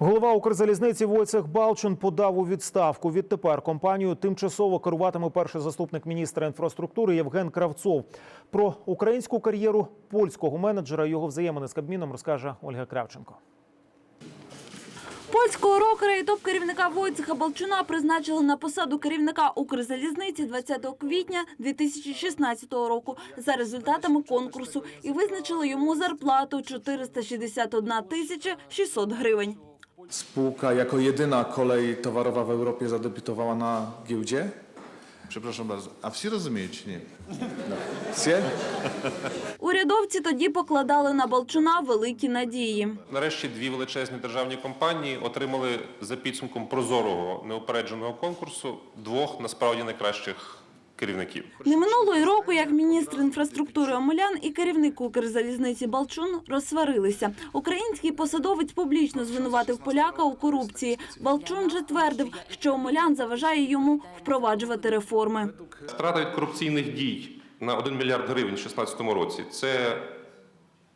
Голова Укрзалізниці Войцех Балчун подав у відставку. Відтепер компанію тимчасово керуватиме перший заступник міністра інфраструктури Євген Кравцов. Про українську кар'єру польського менеджера і його взаємини з Кабміном розкаже Ольга Кравченко. Польського рокера і топ-керівника Войцеха Балчуна призначили на посаду керівника Укрзалізниці 20 квітня 2016 року за результатами конкурсу і визначили йому зарплату 461 тисяча 600 grywań. Spółka jako jedyna kolej towarowa w Europie zadebiutowała na giełdzie. Przepraszam bardzo, a всі розуміють чи ні? Всі? Урядовці тоді покладали на Балчуна великі надії. Нарешті дві величезні державні компанії отримали за підсумком прозорого неупередженого конкурсу двох насправді найкращих керівників. Не минуло й року, як міністр інфраструктури Омелян і керівник Укрзалізниці Балчун розсварилися. Український посадовець публічно звинуватив поляка у корупції. Балчун же твердив, що Омелян заважає йому впроваджувати реформи. Втрата від корупційних дій на 1 мільярд гривень у 2016 році. Це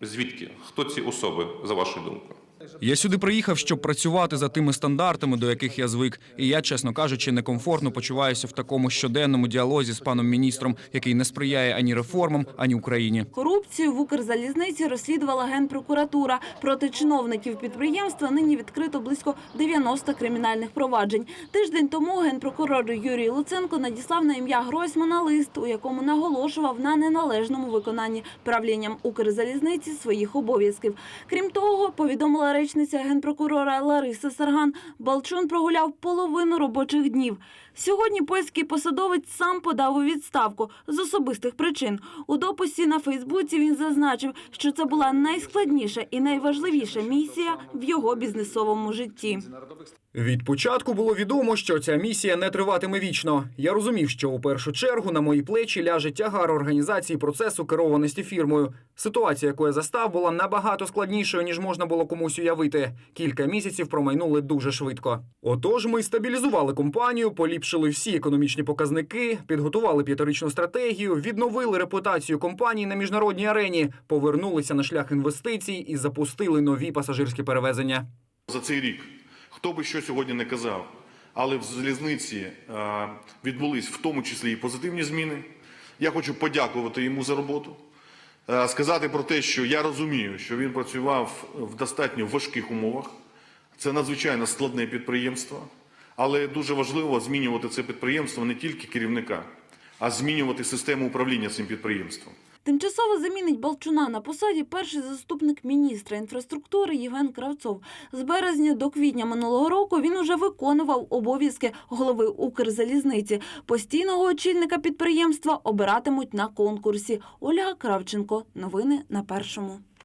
звідки? Хто ці особи, за вашою думкою? Я сюди приїхав, щоб працювати за тими стандартами, до яких я звик. І я, чесно кажучи, некомфортно почуваюся в такому щоденному діалозі з паном міністром, який не сприяє ані реформам, ані Україні. Корупцію в Укрзалізниці розслідувала Генпрокуратура. Проти чиновників підприємства нині відкрито близько 90 кримінальних проваджень. Тиждень тому генпрокурор Юрій Луценко надіслав на ім'я Гройсмана лист, у якому наголошував на неналежному виконанні правлінням Укрзалізниці своїх обов'язків. Крім того, повідомила речниця генпрокурора Лариса Сарган, Балчун прогуляв половину робочих днів. Сьогодні польський посадовець сам подав у відставку з особистих причин. У дописі на Фейсбуці він зазначив, що це була найскладніша і найважливіша місія в його бізнесовому житті. Від початку було відомо, що ця місія не триватиме вічно. Я розумів, що у першу чергу на мої плечі ляже тягар організації процесу керованості фірмою. Ситуація, яку я застав, була набагато складнішою, ніж можна було комусь уявити. Кілька місяців промайнули дуже швидко. Отож, ми стабілізували компанію, поліпшили всі економічні показники, підготували п'ятирічну стратегію, відновили репутацію компанії на міжнародній арені, повернулися на шлях інвестицій і запустили нові пасажирські перевезення. За цей рік, хто би що сьогодні не казав, але в залізниці е, відбулись в тому числі і позитивні зміни. Я хочу подякувати йому за роботу, сказати про те, що я розумію, що він працював в достатньо важких умовах. Це надзвичайно складне підприємство, але дуже важливо змінювати це підприємство не тільки керівника, а змінювати систему управління цим підприємством. Тимчасово замінить Балчуна на посаді перший заступник міністра інфраструктури Євген Кравцов. З березня до квітня минулого року він уже виконував обов'язки голови Укрзалізниці. Постійного очільника підприємства обиратимуть на конкурсі. Ольга Кравченко. Новини на першому.